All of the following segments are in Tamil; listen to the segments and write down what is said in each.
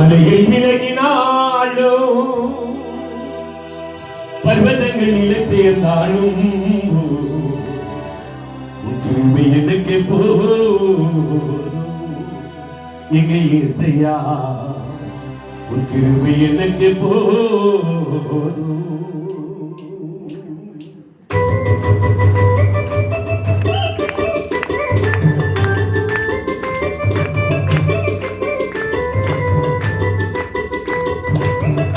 மலையில் விலகினாலும் பர்வதங்கள் நிலை பெயர்ந்தாலும் உன் கிருபை எனக்கு போதும் எங்க இசையா உன் கிருபை எனக்கு போதும்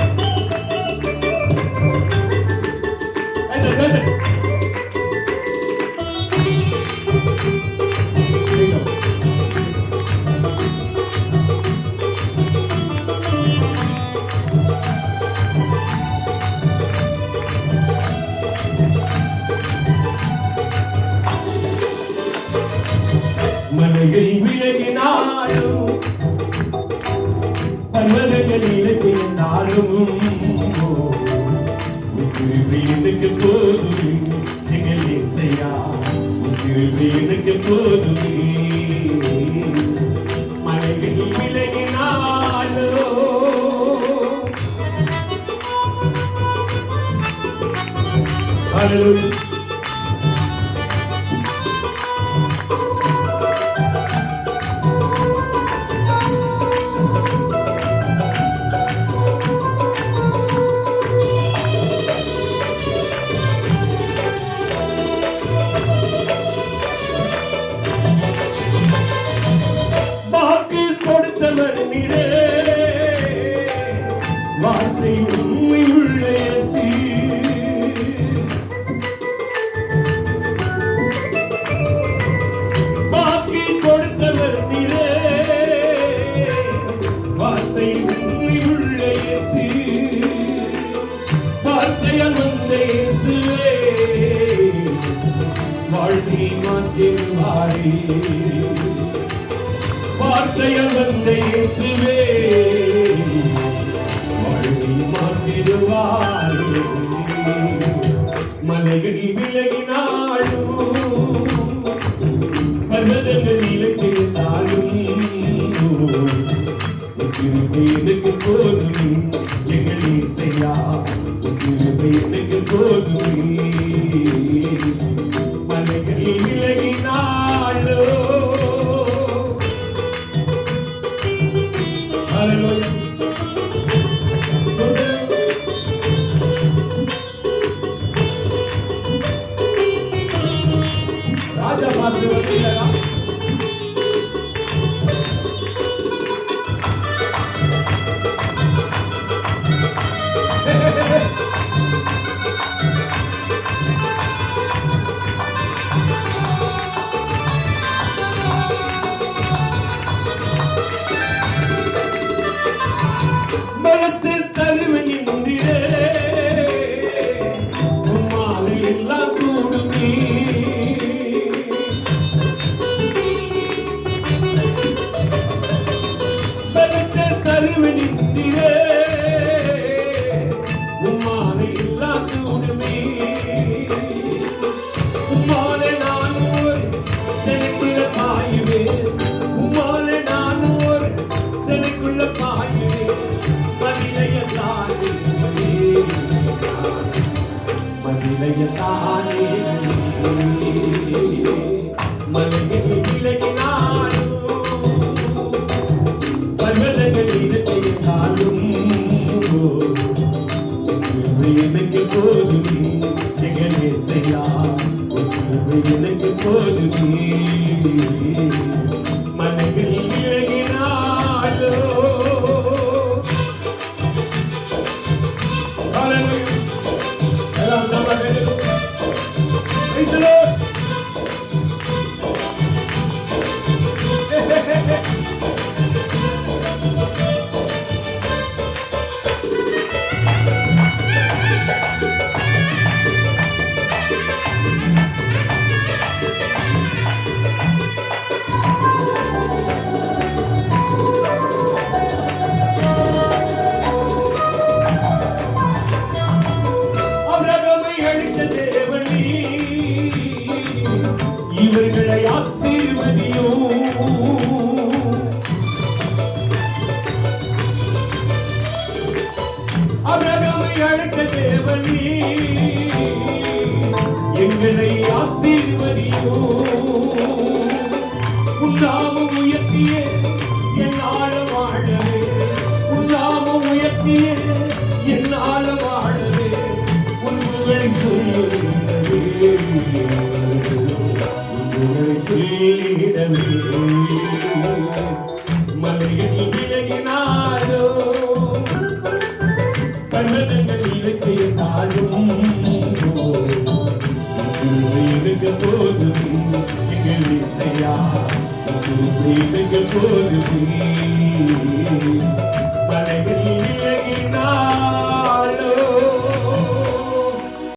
மலைகள் விலகினாலும் பர்வதங்கள் இலக்கினாலும் எனக்கு போதுமே எங்கள் இசையா உத்திரவு எனக்கு போதுமே மலைகள் விலகினாலும் Hallelujah. வாழ்க்கை மாற்றிடுவாரே வார்த்தையால் வந்த இயேசுவே வாழ்வை மாற்றிடுவாரே மலைகள் விலகினாலும் பர்வதங்கள் நிலத்திருந்தாலும் உத்திருப்பை எனக்கு போதுமே. राजा पास Yeah. எங்களை ஆசீர்வதியோ. உன்னாமம் உயர்த்திய என்னால வாழவே உன்னாமம் உயர்த்திய என்னால வாழவே உண்மைகளை சொல்லிடவே உண்மைகளை சொல்லிடவே இசையா இருக்க நீ மலைகளில்